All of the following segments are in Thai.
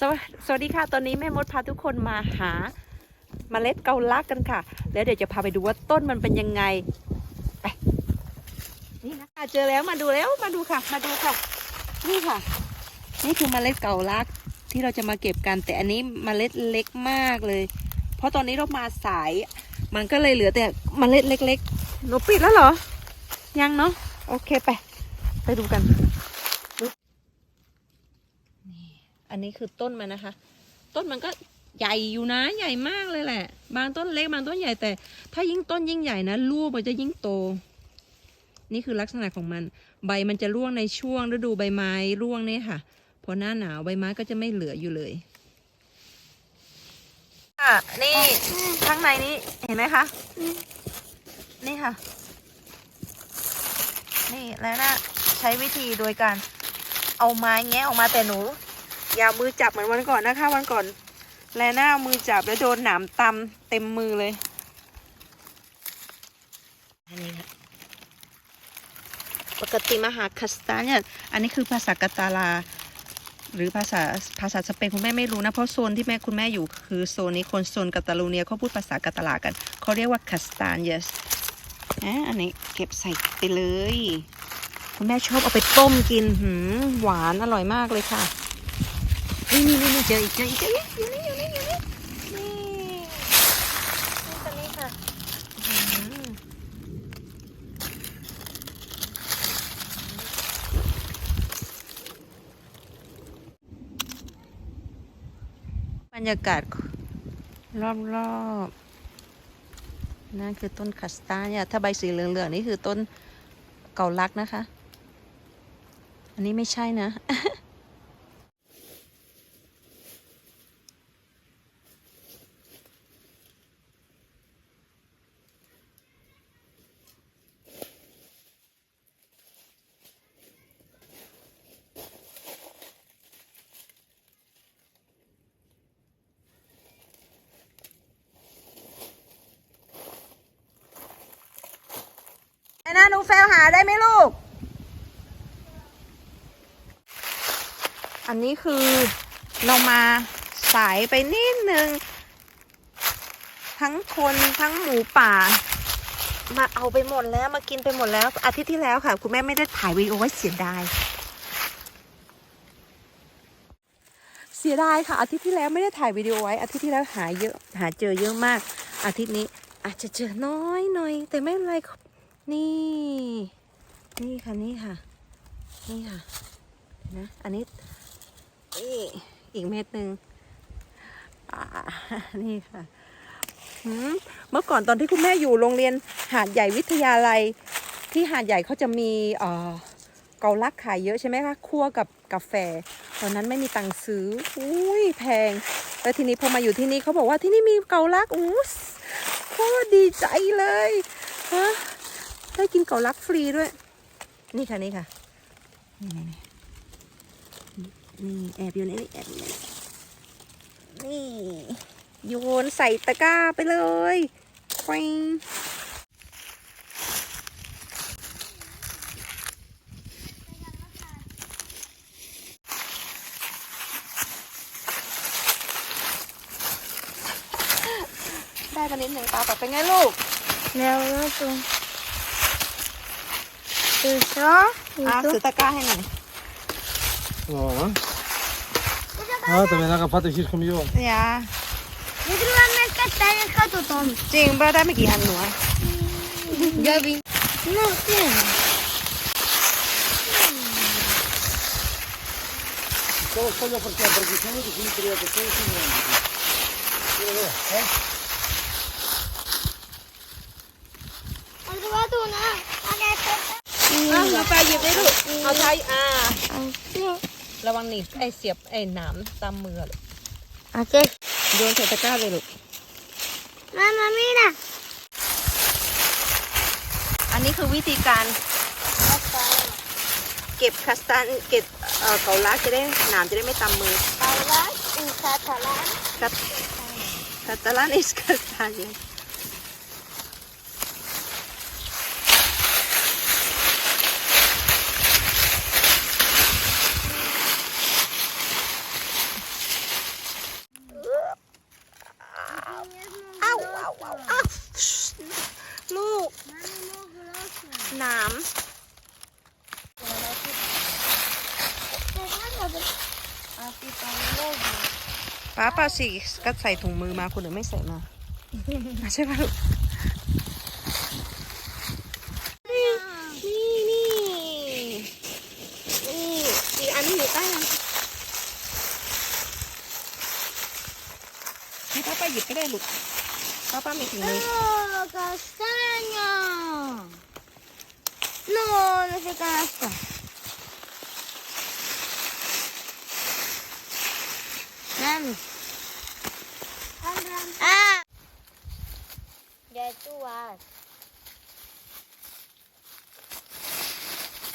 สวสวัสดีค่ะ ตอนนี้แม่มดพาทุกคนมาหาเมล็ดเกาลักกันค่ะ แล้วเดี๋ยวจะพาไปดูว่าต้นมันเป็นยังไงไปนี่นะคะเจอแล้วมาดูแล้วมาดูค่ะ มาดูค่ะ นี่ค่ะ นี่คือเมล็ดเกาลักที่เราจะมาเก็บกัน แต่อันนี้เมล็ดเล็กมากเลย เพราะตอนนี้เรามาสาย มันก็เลยเหลือแต่เมล็ดเล็กๆหนูปิดแล้วเหรอ ยังเนาะโอเคไป ไปดูกัน อันนี้คือต้นมันนะคะ ต้นมันก็ใหญ่อยู่นะใหญ่มากเลยแหละ บางต้นเล็กบางต้นใหญ่แต่ ถ้ายิ่งต้นยิ่งใหญ่นะลูกมันจะยิ่งโต นี่คือลักษณะของมัน ใบมันจะร่วงในช่วงฤดูใบไม้ร่วงเนี่ยค่ะพอหน้าหนาวใบไม้ก็จะไม่เหลืออยู่เลยอะนี่ข้างในนี้เห็นไหมคะ นี่ค่ะ นี่แล้วนะใช้วิธีโดยการเอาไม้แงะออกมาแต่หนู ย่ามือจับเหมือนวันก่อนนะคะวันก่อน แลน่าเอามือจับแล้วโดนหนามตำเต็มมือเลย อันนี้ค่ะปกติมหาคัสตาเนี่ยอันนี้คือภาษากาตาลา หรือภาษาภาษาสเปนคุณแม่ไม่รู้นะ เพราะโซนที่แม่คุณแม่อยู่คือโซนนี้คนโซนกาตาลูเนียเขาพูดภาษากาตาลากันเขาเรียกว่าคัสตานเยสอะอันนี้เก็บใส่ไปเลย คุณแม่ชอบเอาไปต้มกินหืมหวานอร่อยมากเลยค่ะ นี่นี่นี่นี่เจออีกเจออีกเจออีกอยู่นี่อยู่นี่อยู่นี่นี่นี่ตัวนี้ค่ะบรรยากาศรอบๆนั่นคือต้นคัสตาร์เนี่ยถ้าใบสีเหลืองๆนี่คือต้นเกาลักนะคะ อันนี้ไม่ใช่นะ ไอ้นาหนูแฟลหาได้ไหมลูก อันนี้คือเรามาสายไปนิดนึง ทั้งคนทั้งหมูป่า มาเอาไปหมดแล้วมากินไปหมดแล้ว อาทิตย์ที่แล้วค่ะ คุณแม่ไม่ได้ถ่ายวีดีโอไว้เสียดายเสียดายค่ะ อาทิตย์ที่แล้วไม่ได้ถ่ายวิดีโอไว้ อาทิตย์ที่แล้วหาเยอะหาเจอเยอะมาก อาทิตย์นี้อาจจะเจอน้อยหน่อย แต่ไม่เป็นไรครับ นี่ นี่ค่ะนี่ค่ะ นี่ค่ะนะอันนี้นี่อีกเม็ดหนึ่งนี่ค่ะเมื่อก่อนตอนที่คุณแม่อยู่โรงเรียนหาดใหญ่วิทยาลัย ที่หาดใหญ่เขาจะมีเออเกาลักขายเยอะใช่ไหมคะคั่วกับกาแฟ ตอนนั้นไม่มีตังค์ซื้ออุ้ยแพงแล้วทีนี้พอมาอยู่ที่นี่เขาบอกว่าที่นี่มีเกาลักอู้โคตรดีใจเลยฮะ ได้กินเกาลักฟรีด้วย นี่ค่ะนี่ค่ะนี่นี่นี่นี่แอบอยู่ในนี่แอบอยู่ในนี่นี่โยนใส่ตะกร้าไปเลยควิงได้มานิดหนึ่งตาต่อไปไงลูก แล้วก็ตัวตัวซออะซื้อตะกร้า ให้หน่อย Oh. Ah, também dá capaz de girar comigo. อย่า Literalmente que está en el gato Tom. จริงป่ะได้ไม่กี่อันหนูอะ Ya vi. No tiene. Todo solo porque la percusión es que quería que todo se Otro gato, ¿no? อะ เอาไปหยิบได้ลูกเอาใช้อ่า Así. ระวังหนีบไอเสียบไอ้หนามตามมือลูก Así. โยนใส่ตะกร้าเลยลูก Mamá, mira. อันนี้คือวิธีการเก็บคัสตันเก็บเอ่อเกาลักจะได้หนามจะได้ไม่ตามมือ Hablar en catalán. กัตกัตตาลานอิสกัสตัน Papito Lobo. ป้าป้าสิก็ใส่ถุงมือมาคนอื่นไม่ใส่มาใช่ป่ะลูกนี่นี่นี่อีกอันนี้อยู่ใต้นั้นให้ป้าป้าหยิบก็ได้ลูกป้าป้ามีถุงมือ Oh, castaño. No, no se canasta. Mami. Ah. Ya tú vas.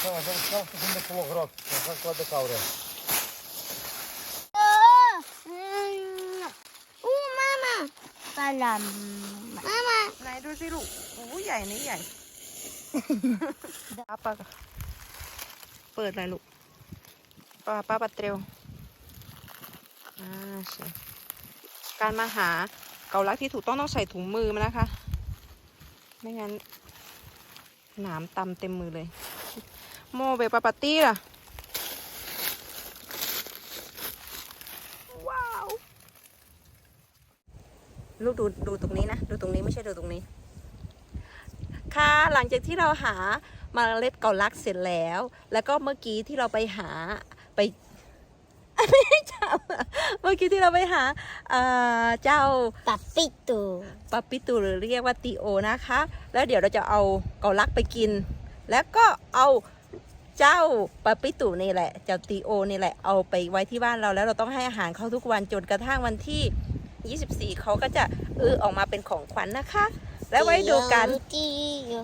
Що, там став секунди кілограм. Як кладе кавре. Oh. Uh, mama. Salam. Mama. ไหนดูสิลูกโอ้ใหญ่นี่ใหญ่ ป้าป้าเปิดเลยลูกป้าป้าปัดเตรียว อ่าใช่การมาหาเกาลักที่ถูกต้องต้องใส่ถุงมือมานะคะ ไม่งั้นหนามตำเต็มมือเลย โมเบปาปาตี้ล่ะ ว้าว ลูกดูดูตรงนี้นะ ดูตรงนี้ไม่ใช่ดูตรงนี้ ค่ะ หลังจากที่เราหามาเมล็ดเกาลักเสร็จแล้ว แล้วก็เมื่อกี้ที่เราไปหาไป ไม่ได้จับอะเมื่อกี้ที่เราไปหาเอ่อเจ้า Papito. ปาปิตูหรือเรียกว่าตีโอนะคะ แล้วเดี๋ยวเราจะเอาเกาลักไปกิน แล้วก็เอาเจ้าปาปิตูนี่แหละ เจ้าตีโอนี่แหละเอาไปไว้ที่บ้านเราแล้วเราต้องให้อาหารเขาทุกวันจนกระทั่งวันที่ 24 เขาก็จะเออออกมาเป็นของขวัญนะคะ แล้วไว้ดูกัน Tío.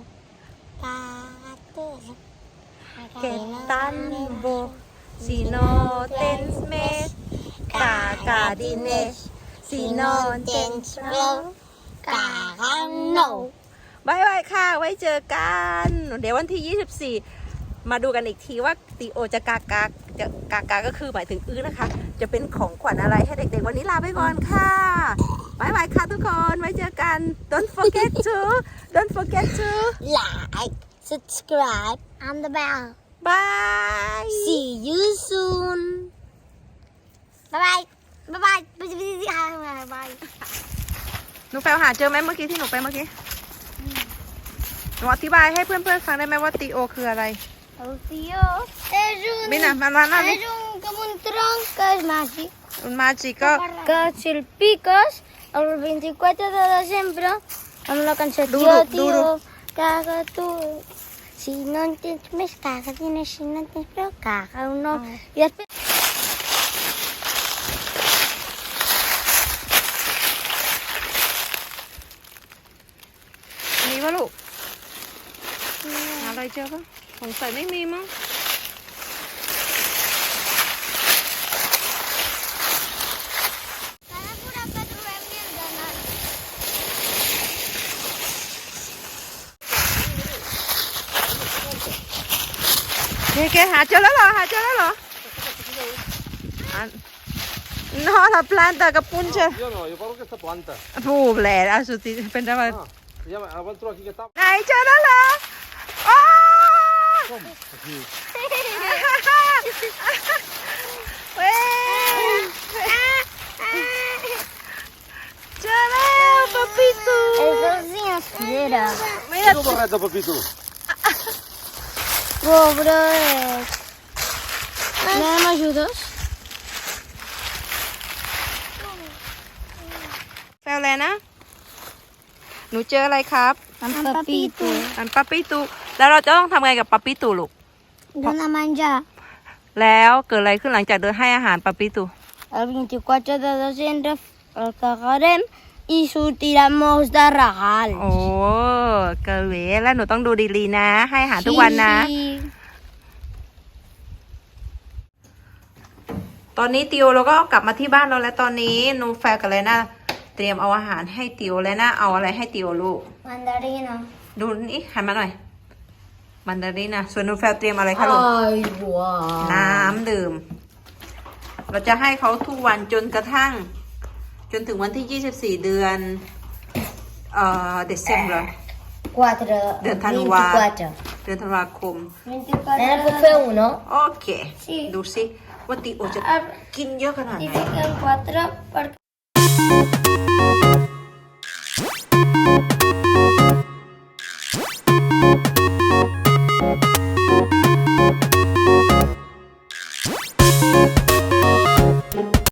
Pato. que tan bo si no tens més caca diners si no tens prou Cagano. บายบายค่ะ ไว้เจอกัน เดี๋ยววันที่ 24 มาดูกันอีกทีว่าตีโอจะกากาจะกากาก็คือหมายถึงอื้อนะคะ จะเป็นของขวัญอะไรให้เด็กๆ วันนี้ลาไปก่อนค่ะบายบายค่ะทุกคน ไว้เจอกัน don't forget to don't forget to Like, subscribe, and the bell. Bye See you soon. Bye bye. Bye bye. Bye bye. Bye bye. หนูแปลหาเจอไหมเมื่อกี้ที่หนูไปเมื่อกี้ หนูอธิบายให้เพื่อนๆฟังได้ไหมว่าตีโอคืออะไร Oh, tío. Es un. Mira, mamá, mami. Es un como un tronco, es mágico. มันมาจิก็ Cachilpicos, el 24 de diciembre, amb la cançó Duro, Tío, tío, duro. caga tu. Si no en tens més, caga tienes. Si no en tens prou, caga uno. I després... มีปะลูกหาอะไรเจอปะสงสัยไม่มีมั้ง Sana pura que trobem mierda, nana. เกเกหาเจอแล้วเหรอ หาเจอแล้วเห รออัน no la planta que punxa Yo no, yo parlo que esta planta. ผู้แหล่อาสุติเป็นอะไร Ah, se llama, aguanto aquí que está. ไหนเจอแล้วเหรออ้า ¿Cómo? Aquí. เว้ยเจอแล้วปะปิตู Eso sí es fiera. Mira, Todo correcto, papito. Pobres. ¿Me ayudas? แฟลแล้วนะ หนูเจออะไรครับ Un papito. อันปัปปิตูแล้วเราจะต้องทำไงกับปัปปิตูลูก Dona menjar. แล้วเกิดอะไรขึ้นหลังจากเดินให้อาหารปัปปิตู El 24 de desembre el cagarem i sortirem molts de regals. โอ้ เกิดเวแล้วหนูต้องดูดีๆนะ ให้อาหารทุกวันนะ Sí. ตอนนี้ติวเราก็กลับมาที่บ้านเราแล้วตอนนี้นูแฟร์กับเลน่าเตรียมเอาอาหารให้ติวเลน่าเอาอะไรให้ติวลูก Mandarina. ดูนี่หันมาหน่อยมันดารินะส่วนนูแฟร์เตรียมอะไรคะลูก Aigua. น้ำดื่ม เราจะให้เขาทุกวันจนกระทั่ง จนถึงวันที่ 24 เดือนเอ่อเดซ ember 4. เดือนธันวา 24. เดือนธันวาคม 24. Nena puc fer uno? โอเค Sí. ดูสิ ว่าติโอจะกินเยอะขนาดไหน Dice que en cuatro porque